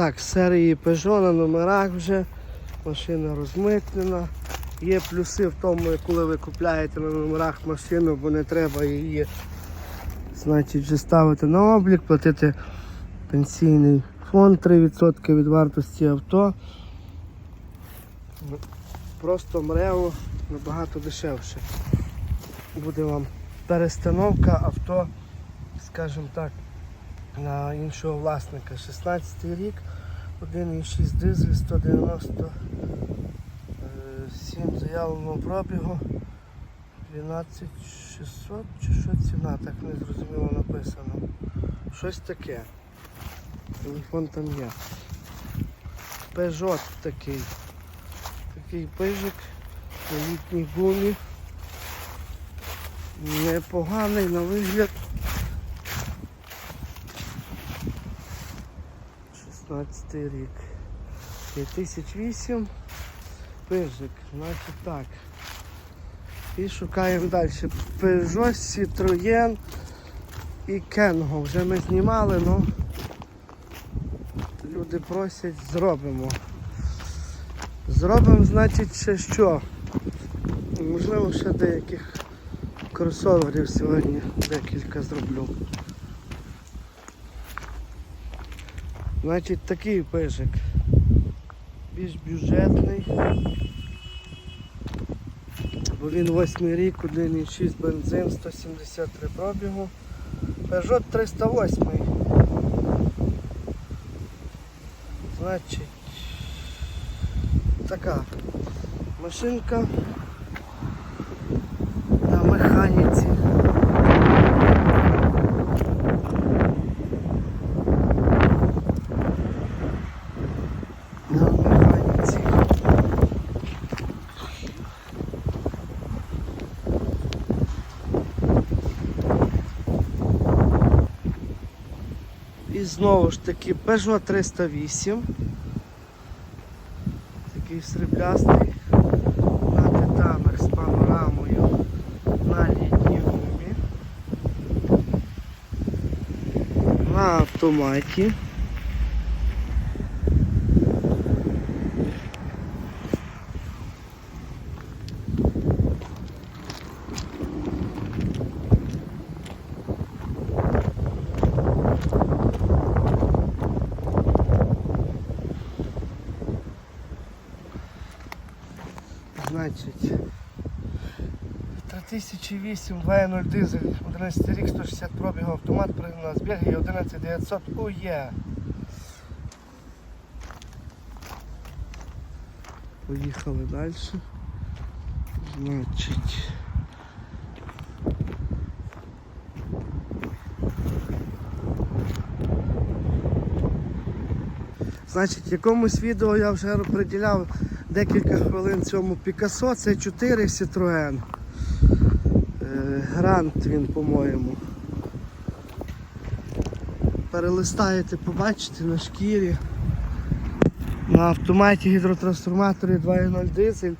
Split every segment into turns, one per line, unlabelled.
Так, серії Peugeot на номерах вже. Машина розмитнена. Є плюси в тому, коли ви купляєте на номерах машину, бо не треба її значить, вже ставити на облік, платити пенсійний фонд 3% від вартості авто. Просто мрево набагато дешевше. Буде вам перестановка авто, скажімо так, на іншого власника. 16 рік, 1,6 дизель, 197 заявленого пробігу, 12600 чи що ціна, так не зрозуміло написано. Щось таке. Телефон там є. Peugeot такий. Такий пижик на літній гумі. Непоганий на вигляд. 16 рік. 2008. Пижик, значить так. І шукаємо далі. Peugeot, Citroën і Kengo. Вже ми знімали, але люди просять, зробимо. Зробимо, значить, ще що. Можливо, ще деяких кросоверів сьогодні декілька зроблю. Значить такий пижик. Більш бюджетний. Бо він 8 рік, 1,6 бензин, 173 пробігу. Peugeot 308. Значить, така машинка на механіці. На механіці. І знову ж таки Peugeot 308. Такий сріблястий на титанах з панорамою на літній гумі. На автоматі. Значить, 3008 2.0 дизель, 11 рік, 160 пробігу, автомат пригнана з Бельгії, 11900 УЄ. Поїхали далі. Значить. Значить, якомусь відео я вже приділяв декілька хвилин цьому Пікасо, це 4 Citroën. Е, Грант він, по-моєму. Перелистаєте, побачите на шкірі. На автоматі гідротрансформаторі 2.0 дизель.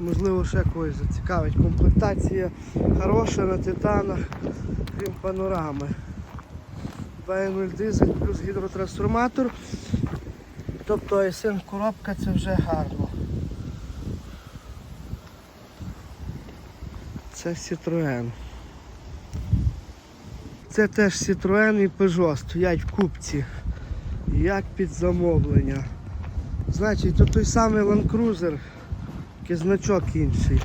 Можливо, ще когось зацікавить. Комплектація хороша на титанах, крім панорами. 2.0 дизель плюс гідротрансформатор. Тобто ASN коробка це вже гарно. Це Citroën. Це теж Citroën і Peugeot стоять в купці. Як під замовлення. Значить, тут той самий Land Cruiser, тільки значок інший.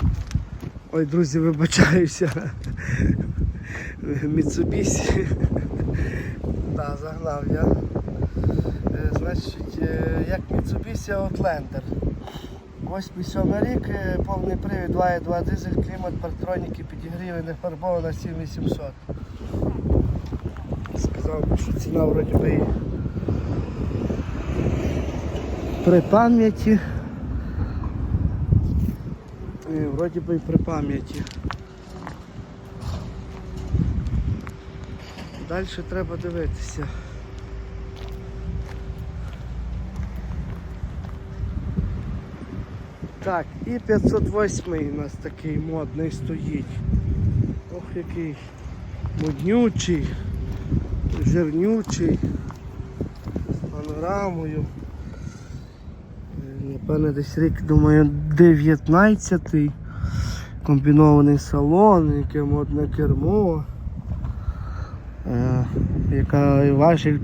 Ой, друзі, вибачаюся. Mitsubishi. Так, загнав я. Е, Значить, е, як Mitsubishi Outlander. 8-7 рік, е, повний привід 2.2 дизель, клімат, партроніки, підігріви, не фарбована 7800. Сказав що ціна вроді би при пам'яті. Вроді би і при пам'яті. Далі треба дивитися. Так, і 508 у нас такий модний стоїть. Ох, який моднючий, жирнючий, з рамою. Е, Напевне, десь рік, думаю, 19-й. Комбінований салон, яке модне кермо. Е, яка і важить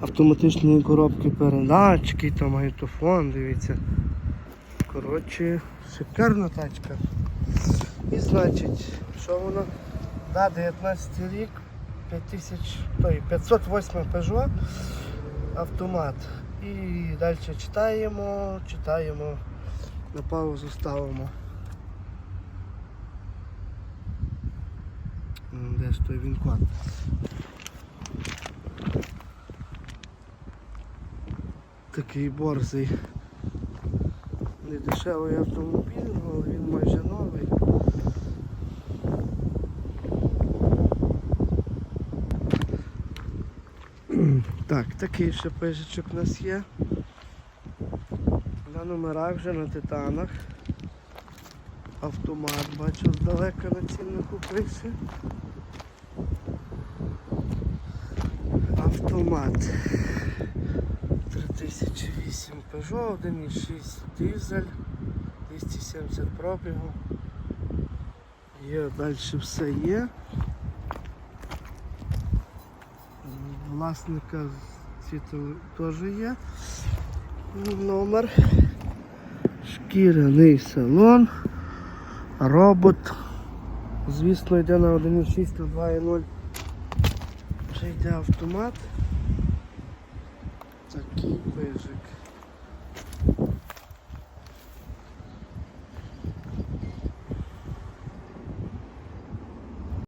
автоматичної коробки передачки, там магнітофон, дивіться. Коротше, шикарна тачка. І значить, що воно? Да, 19 рік, 5000, той, 508 Peugeot, автомат. І далі читаємо, читаємо, на паузу ставимо. Де ж той він код? Такий борзий. Не дешевий автомобіль, але він майже новий. Так, такий ще пижичок у нас є. На номерах вже на титанах. Автомат бачу здалека на ціннику пише. Автомат. 3008 Peugeot, 1.6 дизель, 270 пробігу. Є, далі все є. Власника світу теж є. Номер. Шкіряний салон. Робот. Звісно, йде на 1.6 та 2.0. Вже йде автомат. Такий пижик.